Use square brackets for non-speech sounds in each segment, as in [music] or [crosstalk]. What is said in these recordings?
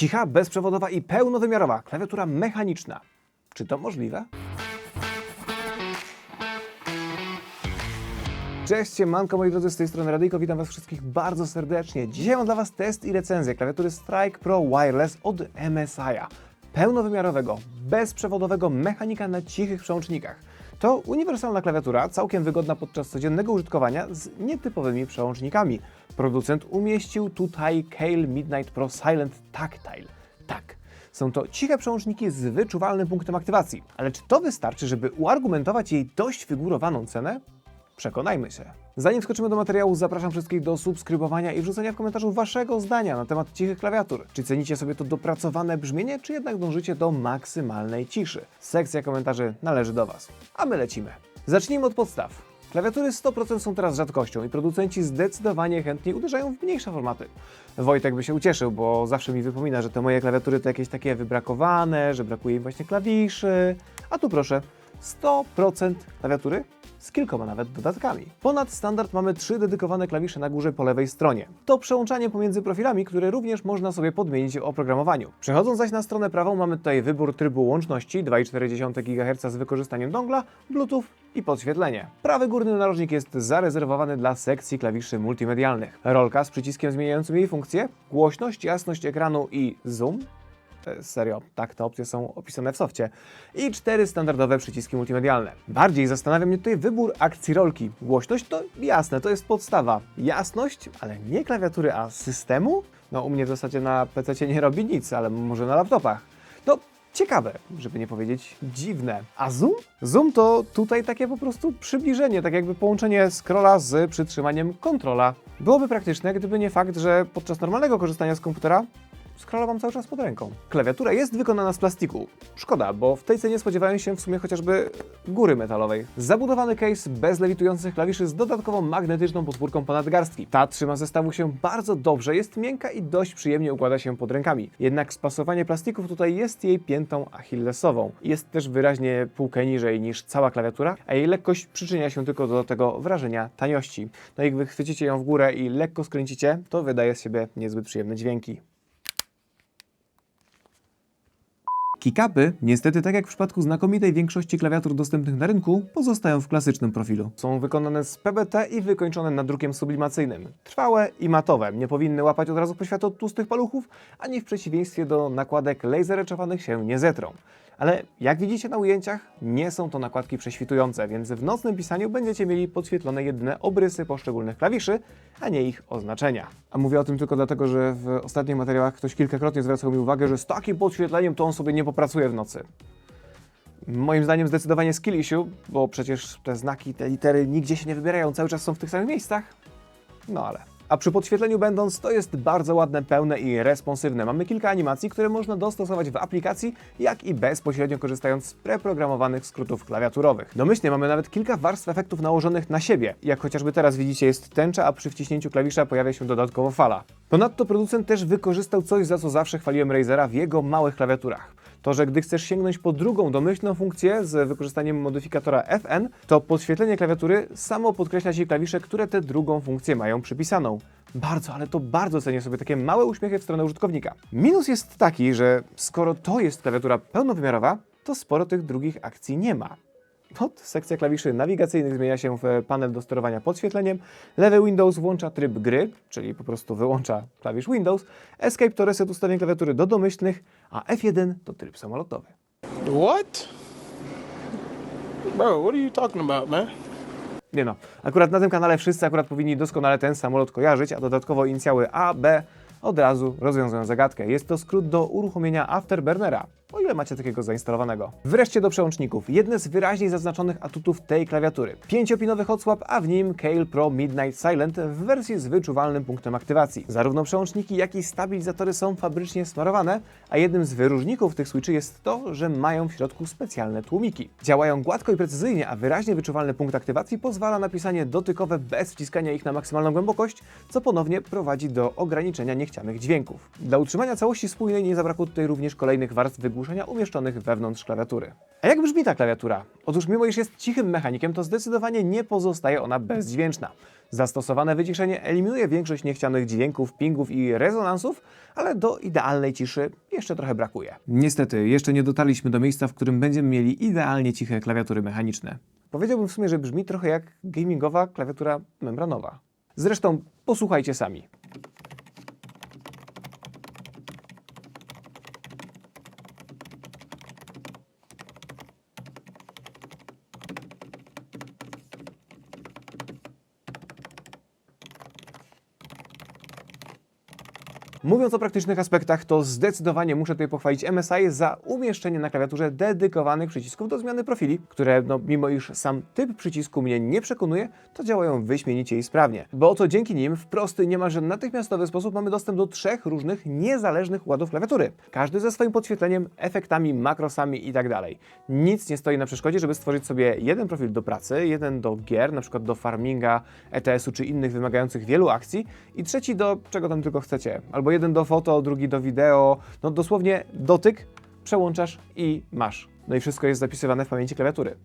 Cicha, bezprzewodowa i pełnowymiarowa klawiatura mechaniczna. Czy to możliwe? Cześć, siemanko moi drodzy, z tej strony Radyjko, witam was wszystkich bardzo serdecznie. Dzisiaj mam dla was test i recenzję klawiatury Strike Pro Wireless od MSI'a. Pełnowymiarowego, bezprzewodowego mechanika na cichych przełącznikach. To uniwersalna klawiatura, całkiem wygodna podczas codziennego użytkowania z nietypowymi przełącznikami. Producent umieścił tutaj Kale Midnight Pro Silent Tactile. Tak, są to ciche przełączniki z wyczuwalnym punktem aktywacji. Ale czy to wystarczy, żeby uargumentować jej dość wygórowaną cenę? Przekonajmy się. Zanim wskoczymy do materiału, zapraszam wszystkich do subskrybowania i wrzucenia w komentarzu waszego zdania na temat cichych klawiatur. Czy cenicie sobie to dopracowane brzmienie, czy jednak dążycie do maksymalnej ciszy? Sekcja komentarzy należy do was. A my lecimy. Zacznijmy od podstaw. Klawiatury 100% są teraz rzadkością i producenci zdecydowanie chętniej uderzają w mniejsze formaty. Wojtek by się ucieszył, bo zawsze mi wypomina, że te moje klawiatury to jakieś takie wybrakowane, że brakuje im właśnie klawiszy. A tu proszę, 100% klawiatury z kilkoma nawet dodatkami. Ponad standard mamy trzy dedykowane klawisze na górze po lewej stronie. To przełączanie pomiędzy profilami, które również można sobie podmienić w oprogramowaniu. Przechodząc zaś na stronę prawą mamy tutaj wybór trybu łączności 2,4 GHz z wykorzystaniem dongla, Bluetooth i podświetlenie. Prawy górny narożnik jest zarezerwowany dla sekcji klawiszy multimedialnych. Rolka z przyciskiem zmieniającym jej funkcję, głośność, jasność ekranu i zoom Serio, tak te opcje są opisane w softie. I cztery standardowe przyciski multimedialne. Bardziej zastanawia mnie tutaj wybór akcji rolki. Głośność to jasne, to jest podstawa. Jasność, ale nie klawiatury, a systemu? No u mnie w zasadzie na PC nie robi nic, ale może na laptopach. No ciekawe, żeby nie powiedzieć dziwne. A zoom? Zoom to tutaj takie po prostu przybliżenie, tak jakby połączenie scrolla z przytrzymaniem kontrola. Byłoby praktyczne, gdyby nie fakt, że podczas normalnego korzystania z komputera scrolla cały czas pod ręką. Klawiatura jest wykonana z plastiku. Szkoda, bo w tej cenie spodziewają się w sumie chociażby góry metalowej. Zabudowany case bez lewitujących klawiszy z dodatkową magnetyczną podpórką ponadgarstki. Ta trzyma zestawu się bardzo dobrze, jest miękka i dość przyjemnie układa się pod rękami. Jednak spasowanie plastików tutaj jest jej piętą achillesową. Jest też wyraźnie półkę niżej niż cała klawiatura, a jej lekkość przyczynia się tylko do tego wrażenia taniości. No i jak wychwycicie ją w górę i lekko skręcicie, to wydaje z siebie niezbyt przyjemne dźwięki. Kickupy, niestety tak jak w przypadku znakomitej większości klawiatur dostępnych na rynku, pozostają w klasycznym profilu. Są wykonane z PBT i wykończone nadrukiem sublimacyjnym. Trwałe i matowe, nie powinny łapać od razu poświatu od tłustych paluchów, ani w przeciwieństwie do nakładek lasereczowanych się nie zetrą. Ale jak widzicie na ujęciach, nie są to nakładki prześwitujące, więc w nocnym pisaniu będziecie mieli podświetlone jedyne obrysy poszczególnych klawiszy, a nie ich oznaczenia. A mówię o tym tylko dlatego, że w ostatnich materiałach ktoś kilkakrotnie zwracał mi uwagę, że z takim podświetleniem to on sobie nie popracuje w nocy. Moim zdaniem zdecydowanie skill issue, bo przecież te znaki, te litery nigdzie się nie wybierają, cały czas są w tych samych miejscach. No ale. A przy podświetleniu będąc, to jest bardzo ładne, pełne i responsywne. Mamy kilka animacji, które można dostosować w aplikacji, jak i bezpośrednio korzystając z preprogramowanych skrótów klawiaturowych. Domyślnie mamy nawet kilka warstw efektów nałożonych na siebie. Jak chociażby teraz widzicie jest tęcza, a przy wciśnięciu klawisza pojawia się dodatkowo fala. Ponadto producent też wykorzystał coś, za co zawsze chwaliłem Razera w jego małych klawiaturach. To, że gdy chcesz sięgnąć po drugą domyślną funkcję z wykorzystaniem modyfikatora FN, to podświetlenie klawiatury samo podkreśla Ci klawisze, które tę drugą funkcję mają przypisaną. Bardzo, ale to bardzo cenię sobie takie małe uśmiechy w stronę użytkownika. Minus jest taki, że skoro to jest klawiatura pełnowymiarowa, to sporo tych drugich akcji nie ma. Od sekcja klawiszy nawigacyjnych zmienia się w panel do sterowania podświetleniem. Lewy Windows włącza tryb gry, czyli po prostu wyłącza klawisz Windows. Escape to reset ustawień klawiatury do domyślnych, a F1 to tryb samolotowy. What? Bro, what are you talking about, man? Nie no, akurat na tym kanale wszyscy akurat powinni doskonale ten samolot kojarzyć, a dodatkowo inicjały A, B od razu rozwiązują zagadkę. Jest to skrót do uruchomienia Afterburnera, o ile macie takiego zainstalowanego. Wreszcie do przełączników. Jedne z wyraźniej zaznaczonych atutów tej klawiatury. Pięciopinowy swap, a w nim Kale Pro Midnight Silent w wersji z wyczuwalnym punktem aktywacji. Zarówno przełączniki, jak i stabilizatory są fabrycznie smarowane, a jednym z wyróżników tych switchy jest to, że mają w środku specjalne tłumiki. Działają gładko i precyzyjnie, a wyraźnie wyczuwalny punkt aktywacji pozwala na pisanie dotykowe bez wciskania ich na maksymalną głębokość, co ponownie prowadzi do ograniczenia niechcianych dźwięków. Dla utrzymania całości spójnej nie zabrakło tutaj również kolejnych warstw wygórowania wygłuszenia umieszczonych wewnątrz klawiatury. A jak brzmi ta klawiatura? Otóż mimo iż jest cichym mechanikiem, to zdecydowanie nie pozostaje ona bezdźwięczna. Zastosowane wyciszenie eliminuje większość niechcianych dźwięków, pingów i rezonansów, ale do idealnej ciszy jeszcze trochę brakuje. Niestety, jeszcze nie dotarliśmy do miejsca, w którym będziemy mieli idealnie ciche klawiatury mechaniczne. Powiedziałbym w sumie, że brzmi trochę jak gamingowa klawiatura membranowa. Zresztą posłuchajcie sami. Mówiąc o praktycznych aspektach, to zdecydowanie muszę tutaj pochwalić MSI za umieszczenie na klawiaturze dedykowanych przycisków do zmiany profili, które, no, mimo iż sam typ przycisku mnie nie przekonuje, to działają wyśmienicie i sprawnie. Bo oto dzięki nim w prosty, niemalże natychmiastowy sposób mamy dostęp do trzech różnych, niezależnych ładów klawiatury. Każdy ze swoim podświetleniem, efektami, makrosami itd. Nic nie stoi na przeszkodzie, żeby stworzyć sobie jeden profil do pracy, jeden do gier, na przykład do farminga, ETS-u czy innych wymagających wielu akcji i trzeci do czego tam tylko chcecie. Albo jeden do foto, drugi do wideo. No dosłownie dotyk, przełączasz i masz. No i wszystko jest zapisywane w pamięci klawiatury.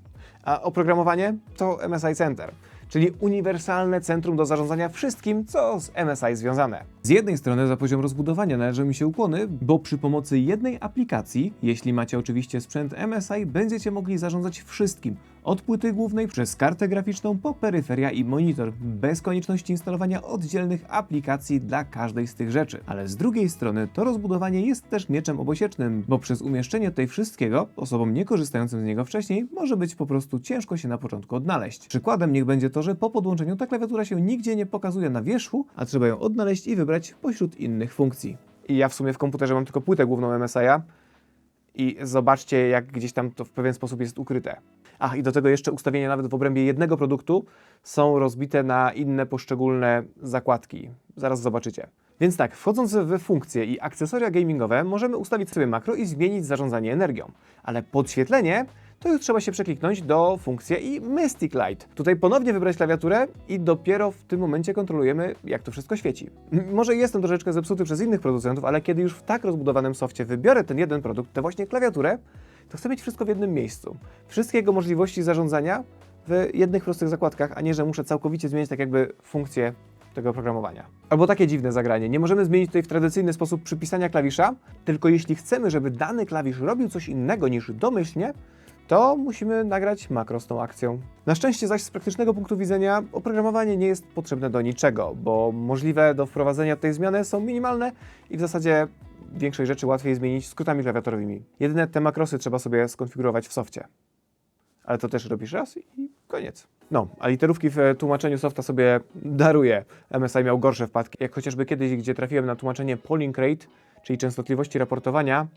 A oprogramowanie to MSI Center, czyli uniwersalne centrum do zarządzania wszystkim, co z MSI związane. Z jednej strony za poziom rozbudowania należą mi się ukłony, bo przy pomocy jednej aplikacji, jeśli macie oczywiście sprzęt MSI, będziecie mogli zarządzać wszystkim, od płyty głównej przez kartę graficzną po peryferia i monitor, bez konieczności instalowania oddzielnych aplikacji dla każdej z tych rzeczy. Ale z drugiej strony to rozbudowanie jest też mieczem obosiecznym, bo przez umieszczenie tutaj wszystkiego osobom nie korzystającym z niego wcześniej może być po prostu ciężko się na początku odnaleźć. Przykładem niech będzie to, że po podłączeniu ta klawiatura się nigdzie nie pokazuje na wierzchu, a trzeba ją odnaleźć i wybrać pośród innych funkcji. I ja w sumie w komputerze mam tylko płytę główną MSI'a, i zobaczcie, jak gdzieś tam to w pewien sposób jest ukryte. Ach, i do tego jeszcze ustawienia nawet w obrębie jednego produktu są rozbite na inne poszczególne zakładki. Zaraz zobaczycie. Więc tak, wchodząc w funkcje i akcesoria gamingowe, możemy ustawić sobie makro i zmienić zarządzanie energią. Ale podświetlenie to już trzeba się przekliknąć do funkcji i Mystic Light. Tutaj ponownie wybrać klawiaturę i dopiero w tym momencie kontrolujemy, jak to wszystko świeci. Może jestem troszeczkę zepsuty przez innych producentów, ale kiedy już w tak rozbudowanym softie wybiorę ten jeden produkt, tę właśnie klawiaturę, to chcę mieć wszystko w jednym miejscu. Wszystkie jego możliwości zarządzania w jednych prostych zakładkach, a nie, że muszę całkowicie zmienić tak jakby funkcję tego oprogramowania. Albo takie dziwne zagranie. Nie możemy zmienić tutaj w tradycyjny sposób przypisania klawisza, tylko jeśli chcemy, żeby dany klawisz robił coś innego niż domyślnie, to musimy nagrać makro z tą akcją. Na szczęście zaś z praktycznego punktu widzenia oprogramowanie nie jest potrzebne do niczego, bo możliwe do wprowadzenia tej zmiany są minimalne i w zasadzie większość rzeczy łatwiej zmienić skrótami klawiaturowymi. Jedyne te makrosy trzeba sobie skonfigurować w softie. Ale to też robisz raz i koniec. No, a literówki w e, tłumaczeniu softa sobie daruję. MSI miał gorsze wpadki, jak chociażby kiedyś, gdzie trafiłem na tłumaczenie polling rate, czyli częstotliwości raportowania,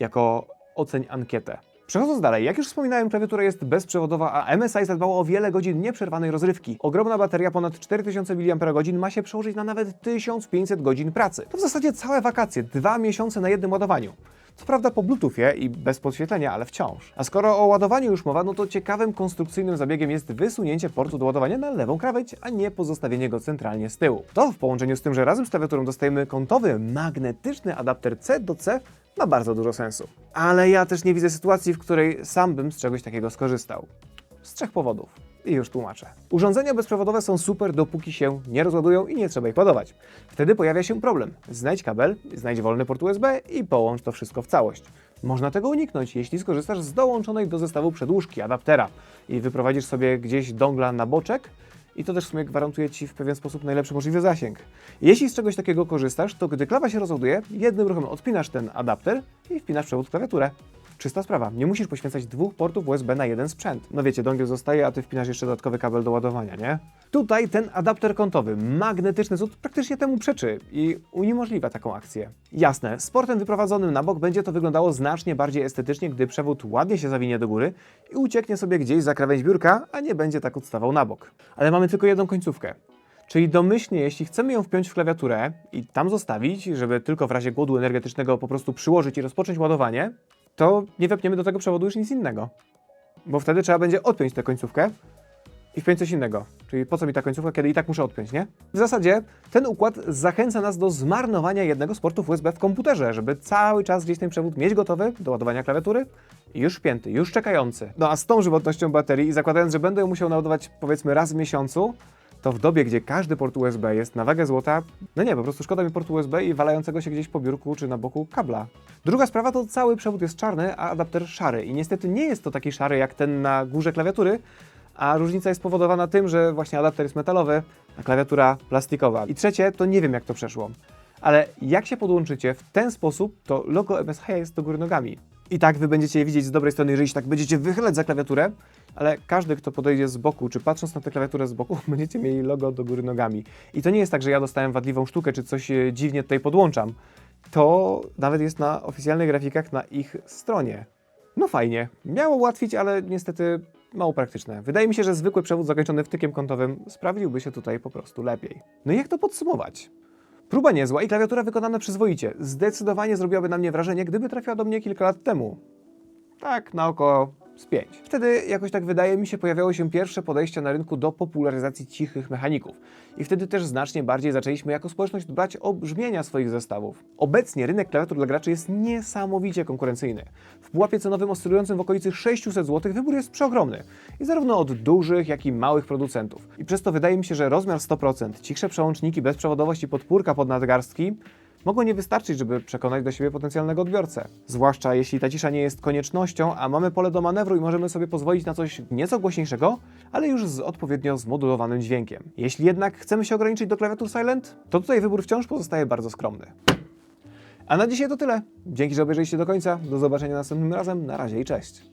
jako oceń ankietę. Przechodząc dalej, jak już wspominałem, klawiatura jest bezprzewodowa, a MSI zadbało o wiele godzin nieprzerwanej rozrywki. Ogromna bateria, ponad 4000 mAh, ma się przełożyć na nawet 1500 godzin pracy. To w zasadzie całe wakacje, dwa miesiące na jednym ładowaniu. Co prawda po Bluetoothie i bez podświetlenia, ale wciąż. A skoro o ładowaniu już mowa, no to ciekawym konstrukcyjnym zabiegiem jest wysunięcie portu do ładowania na lewą krawędź, a nie pozostawienie go centralnie z tyłu. To w połączeniu z tym, że razem z klawiaturą dostajemy kątowy, magnetyczny adapter C do C, ma bardzo dużo sensu. Ale ja też nie widzę sytuacji, w której sam bym z czegoś takiego skorzystał. Z trzech powodów. I już tłumaczę. Urządzenia bezprzewodowe są super, dopóki się nie rozładują i nie trzeba ich ładować. Wtedy pojawia się problem. Znajdź kabel, znajdź wolny port USB i połącz to wszystko w całość. Można tego uniknąć, jeśli skorzystasz z dołączonej do zestawu przedłużki, adaptera i wyprowadzisz sobie gdzieś dongla na boczek i to też w sumie gwarantuje Ci w pewien sposób najlepszy możliwy zasięg. Jeśli z czegoś takiego korzystasz, to gdy klawa się rozładuje, jednym ruchem odpinasz ten adapter i wpinasz przewód klawiaturę. Czysta sprawa, nie musisz poświęcać dwóch portów USB na jeden sprzęt. No wiecie, dongiel zostaje, a ty wpinasz jeszcze dodatkowy kabel do ładowania, nie? Tutaj ten adapter kątowy, magnetyczny cud praktycznie temu przeczy i uniemożliwia taką akcję. Jasne, z portem wyprowadzonym na bok będzie to wyglądało znacznie bardziej estetycznie, gdy przewód ładnie się zawinie do góry i ucieknie sobie gdzieś za krawędź biurka, a nie będzie tak odstawał na bok. Ale mamy tylko jedną końcówkę. Czyli domyślnie, jeśli chcemy ją wpiąć w klawiaturę i tam zostawić, żeby tylko w razie głodu energetycznego po prostu przyłożyć i rozpocząć ładowanie, to nie wepniemy do tego przewodu już nic innego. Bo wtedy trzeba będzie odpiąć tę końcówkę i wpiąć coś innego. Czyli po co mi ta końcówka, kiedy i tak muszę odpiąć, nie? W zasadzie ten układ zachęca nas do zmarnowania jednego z portów USB w komputerze, żeby cały czas gdzieś ten przewód mieć gotowy do ładowania klawiatury i już wpięty, już czekający. No a z tą żywotnością baterii i zakładając, że będę ją musiał naładować powiedzmy raz w miesiącu, to w dobie, gdzie każdy port USB jest na wagę złota, no nie, po prostu szkoda mi portu USB i walającego się gdzieś po biurku czy na boku kabla. Druga sprawa to cały przewód jest czarny, a adapter szary. I niestety nie jest to taki szary jak ten na górze klawiatury, a różnica jest spowodowana tym, że właśnie adapter jest metalowy, a klawiatura plastikowa. I trzecie, to nie wiem jak to przeszło. Ale jak się podłączycie w ten sposób, to logo MSH jest do góry nogami. I tak wy będziecie je widzieć z dobrej strony, jeżeli się tak będziecie wychylać za klawiaturę, ale każdy, kto podejdzie z boku, czy patrząc na tę klawiaturę z boku, [laughs] będziecie mieli logo do góry nogami. I to nie jest tak, że ja dostałem wadliwą sztukę, czy coś e, dziwnie tutaj podłączam. To nawet jest na oficjalnych grafikach na ich stronie. No fajnie. Miało ułatwić, ale niestety mało praktyczne. Wydaje mi się, że zwykły przewód zakończony wtykiem kątowym sprawdziłby się tutaj po prostu lepiej. No i jak to podsumować? Próba niezła i klawiatura wykonana przyzwoicie. Zdecydowanie zrobiłaby na mnie wrażenie, gdyby trafiła do mnie kilka lat temu. Tak, na oko z pięć. Wtedy jakoś tak wydaje mi się pojawiały się pierwsze podejścia na rynku do popularyzacji cichych mechaników. I wtedy też znacznie bardziej zaczęliśmy jako społeczność dbać o brzmienia swoich zestawów. Obecnie rynek klawiatur dla graczy jest niesamowicie konkurencyjny. W pułapie cenowym oscylującym w okolicy 600 zł wybór jest przeogromny. I zarówno od dużych, jak i małych producentów. I przez to wydaje mi się, że rozmiar 100%, cichsze przełączniki, bezprzewodowość i podpórka pod nadgarstki mogą nie wystarczyć, żeby przekonać do siebie potencjalnego odbiorcę. Zwłaszcza jeśli ta cisza nie jest koniecznością, a mamy pole do manewru i możemy sobie pozwolić na coś nieco głośniejszego, ale już z odpowiednio zmodulowanym dźwiękiem. Jeśli jednak chcemy się ograniczyć do klawiatur Silent, to tutaj wybór wciąż pozostaje bardzo skromny. A na dzisiaj to tyle. Dzięki, że obejrzeliście do końca. Do zobaczenia następnym razem. Na razie i cześć.